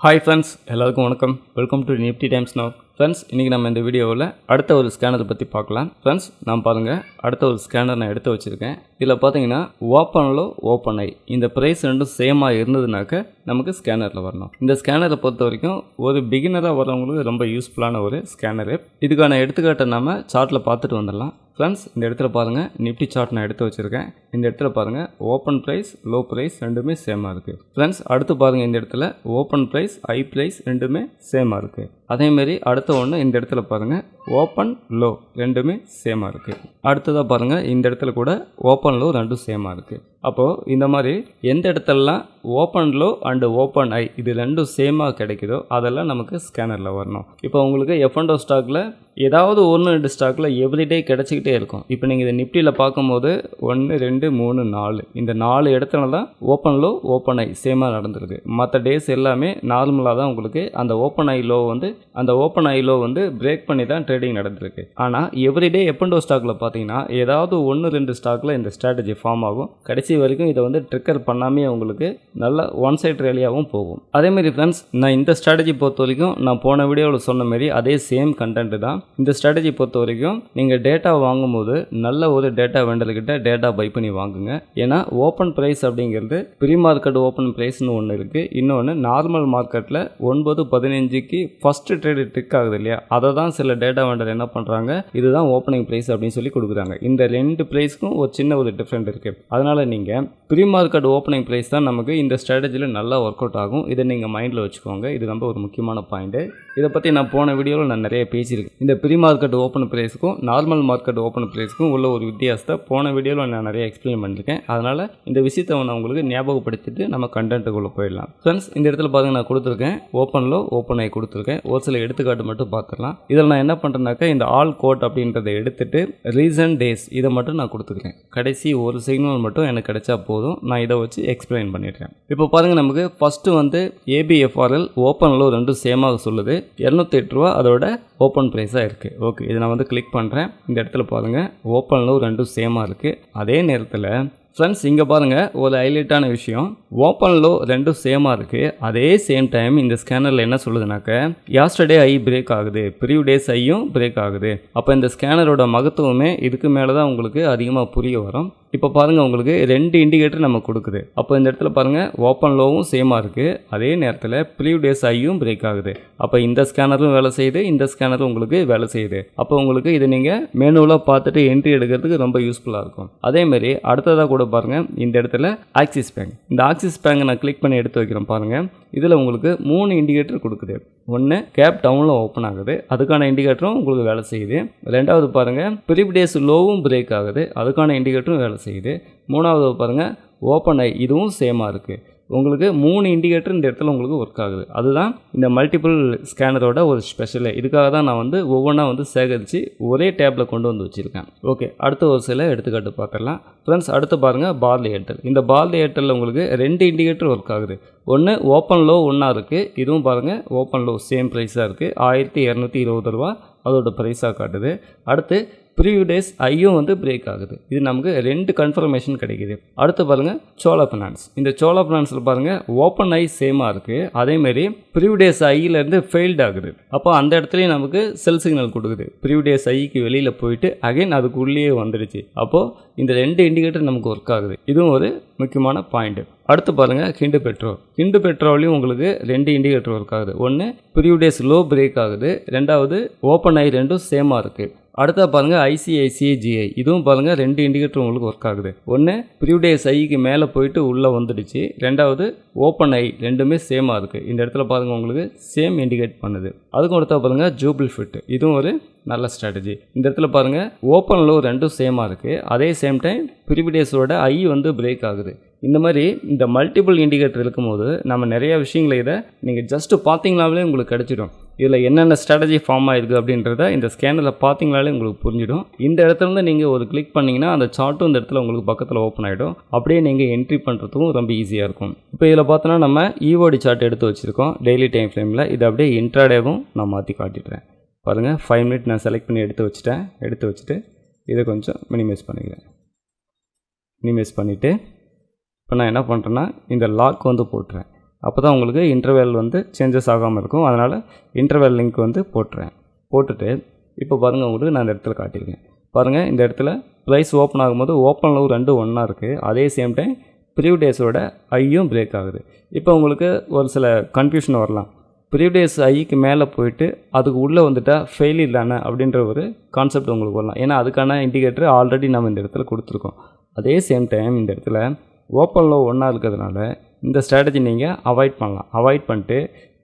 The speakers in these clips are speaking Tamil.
ஹாய் ஃப்ரெண்ட்ஸ் எல்லாருக்கும் வணக்கம். Welcome to Nifty Times no friends இன்றைக்கி நம்ம இந்த வீடியோவில் அடுத்த ஒரு ஸ்கேனரை பற்றி பார்க்கலாம். ஃப்ரெண்ட்ஸ் நான் பாருங்கள் அடுத்த ஒரு ஸ்கேனர் நான் எடுத்து வச்சுருக்கேன். இதில் பார்த்தீங்கன்னா ஓப்பனில் ஓப்பன் ஐ இந்த ப்ரைஸ் ரெண்டும் சேமாக இருந்ததுனாக்க நமக்கு ஸ்கேனரில் வரணும். இந்த ஸ்கேனரை பொறுத்த வரைக்கும் ஒரு பிகினராக வரவங்களுக்கு ரொம்ப யூஸ்ஃபுல்லான ஒரு ஸ்கேனரு இதுக்கான எடுத்துக்காட்டை நம்ம சார்ட்டில் பார்த்துட்டு வந்துடலாம். ஃப்ரெண்ட்ஸ் இந்த இடத்துல பாருங்கள் நிஃப்டி சார்ட் நான் எடுத்து வச்சுருக்கேன். இந்த இடத்துல பாருங்கள் ஓப்பன் ப்ரைஸ் லோ ப்ரைஸ் ரெண்டுமே சேமாக இருக்குது ஃப்ரெண்ட்ஸ் அடுத்து பாருங்கள் இந்த இடத்துல ஓப்பன் ப்ரைஸ் ஹை ப்ரைஸ் ரெண்டுமே சேமாக இருக்குது அதேமாரி அடுத்த ஒன்று இந்த இடத்துல பாருங்கள் ஓப்பன் லோ. ரெண்டுமே சேமாக இருக்குது அடுத்ததாக பாருங்கள் இந்த இடத்துல கூட ஓப்பன் லோ ரெண்டும் சேமாக இருக்குது அப்போது இந்த மாதிரி எந்த இடத்துலலாம் open low and open high இது ரெண்டும் சேமாக கிடைக்குதோ அதெல்லாம் நமக்கு ஸ்கேனரில் வரணும். இப்போ உங்களுக்கு எஃப்என்டோ ஸ்டாக்கில் ஏதாவது ஒன்று ரெண்டு ஸ்டாக்கில் எவ்ரிடே கிடச்சிக்கிட்டே இருக்கும். இப்போ நீங்கள் இதை நிஃப்டியில் பார்க்கும்போது ஒன்று ரெண்டு மூணு நாலு. இந்த நாலு இடத்துல தான் ஓப்பன் லோ ஓப்பன் ஐ சேமாக நடந்திருக்கு மற்ற டேஸ் எல்லாமே நார்மலாக தான் உங்களுக்கு அந்த ஓப்பன் ஐ லோ வந்து அந்த ஓப்பன் ஐ லோ வந்து பிரேக் பண்ணி தான் ட்ரேடிங் நடந்திருக்கு. ஆனால் எவ்ரிடே எப்பண்டோ ஸ்டாக்கில் பார்த்தீங்கன்னா ஏதாவது ஒன்று ரெண்டு ஸ்டாக்கில் இந்த ஸ்ட்ராட்டஜி ஃபார்ம் ஆகும். கடைசி வரைக்கும் இதை வந்து ட்ரிக்கர் பண்ணாமே உங்களுக்கு நல்ல ஒன் சைட் ரேலியாகவும் போகும். அதேமாரி ஃப்ரெண்ட்ஸ் நான் இந்த ஸ்ட்ராட்டஜி பொறுத்த வரைக்கும் நான் போன வீடியோவில் சொன்ன மாதிரி அதே சேம் கண்டென்ட் தான். இந்த ஸ்ட்ராட்டஜி பொறுத்த வரைக்கும் நீங்கள் டேட்டா வாங்கும்போது நல்ல ஒரு டேட்டா வெண்டர்கிட்ட டேட்டா பை பண்ணி வாங்குங்க. ஏன்னா ஓப்பன் ப்ரைஸ் அப்படிங்கிறது ப்ரீ மார்க்கெட் ஓப்பன் ப்ரைஸ்னு ஒன்று இருக்குது இன்னொன்று நார்மல் மார்க்கெட்டில் ஒன்பது பதினஞ்சுக்கு ஃபஸ்ட்டு ட்ரேடு ட்ரிக் ஆகுது இல்லையா? அதை தான் சில டேட்டா வெண்டர் என்ன பண்ணுறாங்க இதுதான் ஓப்பனிங் ப்ரைஸ் அப்படின்னு சொல்லி கொடுக்குறாங்க. இந்த ரெண்டு ப்ரைஸ்க்கும் ஒரு சின்ன ஒரு டிஃப்ரெண்ட் இருக்குது அதனால் நீங்கள் ப்ரீ மார்க்கெட் ஓப்பனிங் ப்ரைஸ் தான் நமக்கு இந்த ஸ்ட்ராட்டஜியில் நல்லா ஒர்க் அவுட் ஆகும். இதை நீங்கள் மைண்டில் வச்சுக்கோங்க. இது ரொம்ப ஒரு முக்கியமான பாயிண்ட்டு இதை பற்றி நான் போன வீடியோவில் நான் நிறைய பேசியிருக்கேன். இந்த ப்ரீ மார்க்கெட் ஓப்பன் ப்ரைஸுக்கும் நார்மல் மார்க்கெட் ஓப்பன் ப்ரைஸுக்கும் உள்ள ஒரு வித்தியாசத்தை போன வீடியோவில் நான் நிறைய எக்ஸ்பிளைன் பண்ணியிருக்கேன். அதனால் இந்த விஷயத்தை நான் உங்களுக்கு ஞாபகப்படுத்திட்டு நம்ம கண்டென்ட்டுக்குள்ளே போயிடலாம். ஃப்ரெண்ட்ஸ் இந்த இடத்துல பார்த்து நான் கொடுத்துருக்கேன். ஓப்பனில் ஓப்பன் ஆகி கொடுத்துருக்கேன். ஒரு சில எடுத்துக்காட்டு மட்டும் பார்த்துடலாம். இதில் நான் என்ன பண்ணுறேன்னாக்கா இந்த ஆல் கோட் அப்படின்றத எடுத்துட்டு ரீசன் டேஸ் இதை மட்டும் நான் கொடுத்துருக்கேன் கடைசி ஒரு சிக்னல் மட்டும் எனக்கு கிடைச்சா போதும். நான் இதை வச்சு எக்ஸ்பிளைன் பண்ணிடுறேன். இப்போ பாருங்கள் நமக்கு ஃபஸ்ட்டு வந்து ஏபிஎஃப்ஆர்எல் ஓப்பனில் ரெண்டும் சேமாக சொல்லுது. இரநூத்தி எட்டு ரூபா அதோட ஓப்பன் ப்ரைஸாக இருக்குது ஓகே இதை நான் வந்து கிளிக் பண்ணுறேன் இந்த இடத்துல பாருங்கள் ஓப்பனில் ரெண்டும் சேமாக இருக்குது அதே நேரத்தில் ஃப்ரெண்ட்ஸ் இங்கே பாருங்கள் ஒரு ஹைலைட்டான விஷயம். ஓப்பன் லோ ரெண்டும் சேமாக இருக்குது அதே சேம் டைம் இந்த ஸ்கேனரில் என்ன சொல்லுதுனாக்க யாஸ்டர்டே ஐ பிரேக் ஆகுது. ப்ரீவ் டேஸ் ஐயும் பிரேக் ஆகுது. அப்போ இந்த ஸ்கேனரோட மகத்துவமே இதுக்கு மேலே தான் உங்களுக்கு அதிகமாக புரிய வரும். இப்போ பாருங்கள் உங்களுக்கு ரெண்டு இண்டிகேட்டர் நம்ம கொடுக்குது. அப்போ இந்த இடத்துல பாருங்கள் ஓப்பன் லோவும் சேமாக இருக்குது அதே நேரத்தில் ப்ரீவ் டேஸ் ஐயும் பிரேக் ஆகுது. அப்போ இந்த ஸ்கேனரும் வேலை செய்யுது இந்த ஸ்கேனரும் உங்களுக்கு வேலை செய்யுது. அப்போ உங்களுக்கு இதை நீங்கள் மேனுவலாக பார்த்துட்டு என்ட்ரி எடுக்கிறதுக்கு ரொம்ப யூஸ்ஃபுல்லாக இருக்கும். அதேமாரி அடுத்ததாக கூட பாருங்கள் இந்த இடத்துல ஆக்சிஸ் பேங்க் இந்த ஆக்சிஸ் பேங்கை நான் கிளிக் பண்ணி எடுத்து வைக்கிறேன் பாருங்கள் இதில் உங்களுக்கு மூணு இண்டிகேட்டர் கொடுக்குது. ஒன்று கேப் டவுனில் ஓப்பன் ஆகுது. அதுக்கான இண்டிகேட்டரும் உங்களுக்கு வேலை செய்யுது. ரெண்டாவது பாருங்கள் ப்ரீப் டேஸ் லோவும் பிரேக் ஆகுது. அதுக்கான இண்டிகேட்டரும் வேலை செய்யுது. மூணாவது பாருங்கள் ஓப்பன் ஐ இதுவும் சேமாக இருக்குது உங்களுக்கு மூணு இண்டிகேட்டர் இந்த இடத்துல உங்களுக்கு ஒர்க் ஆகுது. அதுதான் இந்த மல்டிபிள் ஸ்கேனரோட ஒரு ஸ்பெஷலு இதுக்காக தான் நான் வந்து ஒவ்வொன்றா வந்து சேகரித்து ஒரே டேப்பில் கொண்டு வந்து வச்சுருக்கேன். ஓகே அடுத்த ஒரு சில எடுத்துக்காட்டு பார்க்கலாம் ஃப்ரெண்ட்ஸ் அடுத்து பாருங்கள் பார்லி ஏர்டெல் இந்த பார்லி ஏர்டெல்லில் உங்களுக்கு ரெண்டு இண்டிகேட்டர் ஒர்க் ஆகுது. ஒன்று ஓப்பன் லோ ஒன்றா இருக்குது இதுவும் பாருங்கள் ஓப்பன் லோ சேம் ப்ரைஸாக இருக்குது ஆயிரத்தி இரநூத்தி இருபது ரூபா அதோட ப்ரைஸாக காட்டுது. அடுத்து ப்ரீவியூ டேஸ் ஐயும் வந்து பிரேக் ஆகுது. இது நமக்கு ரெண்டு கன்ஃபர்மேஷன் கிடைக்குது. அடுத்து பாருங்கள் சோலா ஃபினான்ஸ் இந்த சோலா ஃபினான்ஸில் பாருங்கள் ஓப்பன் ஐ சேமாக இருக்குது அதேமாரி ப்ரீவியூ டேஸ் ஐயிலேருந்து ஃபெயில்ட் ஆகுது. அப்போ அந்த இடத்துலையும் நமக்கு செல் சிக்னல் கொடுக்குது. ப்ரீவியூ டேஸ் ஐக்கு வெளியில் போயிட்டு அகைன் அதுக்குள்ளேயே வந்துடுச்சு அப்போது இந்த ரெண்டு இண்டிகேட்டர் நமக்கு ஒர்க் ஆகுது. இதுவும் ஒரு முக்கியமான பாயிண்ட்டு அடுத்து பாருங்கள் ஹிண்டு பெட்ரோல் ஹிண்டு பெட்ரோலையும் உங்களுக்கு ரெண்டு இண்டிகேட்டர் ஒர்க் ஆகுது. ஒன்று ப்ரீவியூ டேஸ் லோ பிரேக் ஆகுது. ரெண்டாவது ஓப்பன் ஐ ரெண்டும் சேமாக இருக்குது அடுத்தா பாருங்கள் ஐசிஐசிஐ ஜிஐ இதுவும் பாருங்கள் ரெண்டு இண்டிகேட்டர் உங்களுக்கு ஒர்க் ஆகுது. ஒன்று ப்ரீவிடேஸ் ஐக்கு மேலே போயிட்டு உள்ளே வந்துடுச்சு. ரெண்டாவது ஓப்பன் ஐ ரெண்டுமே சேமாக இருக்குது இந்த இடத்துல பாருங்கள் உங்களுக்கு சேம் இண்டிகேட் பண்ணுது. அதுக்கும் அடுத்தா பாருங்கள் ஜூபிள் ஃபிட் இதுவும் ஒரு நல்ல ஸ்ட்ராட்டஜி இந்த இடத்துல பாருங்கள் ஓப்பன் லோ ரெண்டும் சேமாக இருக்குது அதே சேம் டைம் ப்ரீவிடேஸோட ஐ வந்து பிரேக் ஆகுது. இந்த மாதிரி இந்த மல்டிபிள் இண்டிகேட்டர் இருக்கும்போது நம்ம நிறைய விஷயங்களை இதை நீங்கள் ஜஸ்ட்டு பார்த்தீங்களாவே உங்களுக்கு கிடச்சிடும். இதில் என்னென்ன ஸ்ட்ராட்டஜி ஃபார்ம் ஆயிருக்கு அப்படின்றத இந்த ஸ்கேனரில் பார்த்தீங்களாலே உங்களுக்கு புரிஞ்சிடும். இந்த இடத்துலேருந்து நீங்கள் ஒரு கிளிக் பண்ணிங்கன்னா அந்த சார்ட்டும் இந்த இடத்துல உங்களுக்கு பக்கத்தில் ஓப்பன் ஆகிடும் அப்படியே நீங்கள் என்ட்ரி பண்ணுறதுக்கும் ரொம்ப ஈஸியாக இருக்கும். இப்போ இதில் பார்த்தோன்னா நம்ம ஈவோடி சார்ட் எடுத்து வச்சுருக்கோம். டெய்லி டைம் ஃப்ரேமில் இது அப்படியே இன்ட்ராடேவும் நான் மாற்றி காட்டிடுறேன். பாருங்கள் ஃபைவ் மினிட் நான் செலக்ட் பண்ணி எடுத்து வச்சுட்டேன். எடுத்து வச்சுட்டு இதை கொஞ்சம் மினிமைஸ் பண்ணிக்கிறேன். மினிமைஸ் பண்ணிவிட்டு இப்போ நான் என்ன பண்ணுறேன்னா இந்த லாக் வந்து போட்டுறேன். அப்போ தான் உங்களுக்கு இன்டர்வெல் வந்து சேஞ்சஸ் ஆகாமல் இருக்கும். அதனால் இன்டர்வெல் லிங்க் வந்து போட்டுறேன். போட்டுட்டு இப்போ பாருங்கள் உங்களுக்கு நான் இந்த இடத்துல காட்டியிருக்கேன். பாருங்கள் இந்த இடத்துல ப்ரைஸ் ஓப்பன் ஆகும்போது ஓப்பன் லவ் ரெண்டும் ஒன்றா இருக்குது அதே சேம் டைம் ப்ரீவிடேஸோட ஐயும் பிரேக் ஆகுது. இப்போ உங்களுக்கு ஒரு சில கன்ஃபியூஷன் வரலாம். ப்ரீவிடேஸ் ஐக்கு மேலே போயிட்டு அதுக்கு உள்ளே வந்துட்டால் ஃபெயிலியர் தானே அப்படின்ற ஒரு கான்செப்ட் உங்களுக்கு வரலாம். ஏன்னா அதுக்கான இண்டிகேட்டர் ஆல்ரெடி நம்ம இந்த இடத்துல கொடுத்துருக்கோம். அதே சேம் டைம் இந்த இடத்துல ஓப்பனில் ஒன்றா இருக்கிறதுனால இந்த ஸ்ட்ராட்டஜி நீங்கள் அவாய்ட் பண்ணலாம். அவாய்ட் பண்ணிட்டு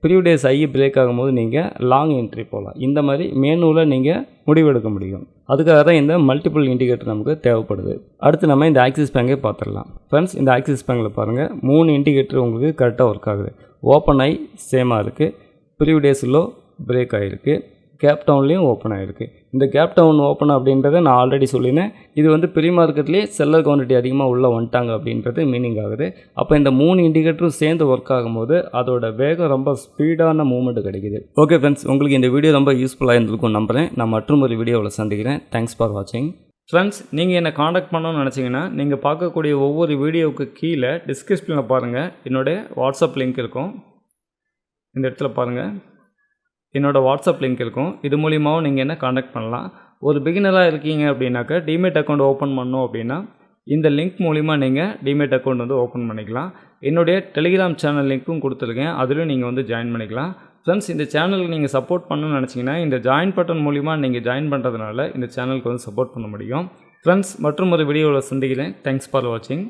ப்ரீவியஸ் ஐ பிரேக் ஆகும்போது நீங்கள் லாங் என்ட்ரி போகலாம் இந்த மாதிரி மேனுவில் நீங்கள் முடிவெடுக்க முடியும். அதுக்காக தான் இந்த மல்டிபிள் இண்டிகேட்டர் நமக்கு தேவைப்படுது. அடுத்து நம்ம இந்த ஆக்சிஸ் பேங்கை பார்த்துடலாம். ஃப்ரெண்ட்ஸ் இந்த ஆக்சிஸ் பேங்கில் பாருங்கள் மூணு இண்டிகேட்டர் உங்களுக்கு கரெக்டாக ஒர்க் ஆகுது. ஓப்பன் ஐ சேமாக இருக்குது ப்ரீவியஸ் லோ பிரேக் ஆகிருக்கு கேப் டவுன்லேயும் ஓப்பன் ஆகிருக்கு இந்த கேப் டவுன் ஓப்பன் அப்படின்றத நான் ஆல்ரெடி சொல்லினேன். இது வந்து ப்ரீ மார்க்கெட்லேயே செல்லர் குவான்டிட்டி அதிகமாக உள்ளே வந்துட்டாங்க அப்படின்றது மீனிங் ஆகுது. அப்போ இந்த மூணு இண்டிகேட்டரும் சேர்ந்து ஒர்க் ஆகும்போது அதோட வேகம் ரொம்ப ஸ்பீடான மூவ்மெண்ட் கிடைக்குது. ஓகே ஃப்ரெண்ட்ஸ் உங்களுக்கு இந்த வீடியோ ரொம்ப யூஸ்ஃபுல்லாக இருந்திருக்கும் நம்புகிறேன் நான் மற்றும் ஒரு வீடியோவில் சந்திக்கிறேன். தேங்க்ஸ் ஃபார் வாட்சிங் ஃப்ரெண்ட்ஸ் நீங்கள் என்னை காண்டாக்ட் பண்ணணும்னு நினச்சிங்கன்னா நீங்கள் பார்க்கக்கூடிய ஒவ்வொரு வீடியோவுக்கு கீழே டிஸ்கிரிப்ஷனில் பாருங்கள் என்னுடைய வாட்ஸ்அப் லிங்க் இருக்கும். இந்த இடத்துல பாருங்கள் என்னோடய வாட்ஸ்அப் லிங்க் இருக்கும். இது மூலியமாகவும் நீங்கள் என்ன காண்டாக்ட் பண்ணலாம். ஒரு பிகினராக இருக்கீங்க அப்படின்னாக்கா டிமேட் அக்கௌண்ட் ஓப்பன் பண்ணோம் அப்படின்னா இந்த லிங்க் மூலிமா நீங்கள் டிமேட் அக்கௌண்ட் வந்து ஓப்பன் பண்ணிக்கலாம். என்னுடைய டெலிகிராம் சேனல் லிங்க்கும் கொடுத்துருக்கேன். அதிலும் நீங்கள் வந்து ஜாயின் பண்ணிக்கலாம். ஃப்ரெண்ட்ஸ் இந்த சேனலுக்கு நீங்கள் சப்போர்ட் பண்ணணும்னு நினச்சிங்கன்னா இந்த ஜாயின் பட்டன் மூலிமா நீங்கள் ஜாயின் பண்ணுறதுனால இந்த சேனலுக்கு வந்து சப்போர்ட் பண்ண முடியும். ஃப்ரெண்ட்ஸ் மற்றும் ஒரு வீடியோவில் சந்திக்கிறேன். தேங்க்ஸ் ஃபார் வாட்சிங்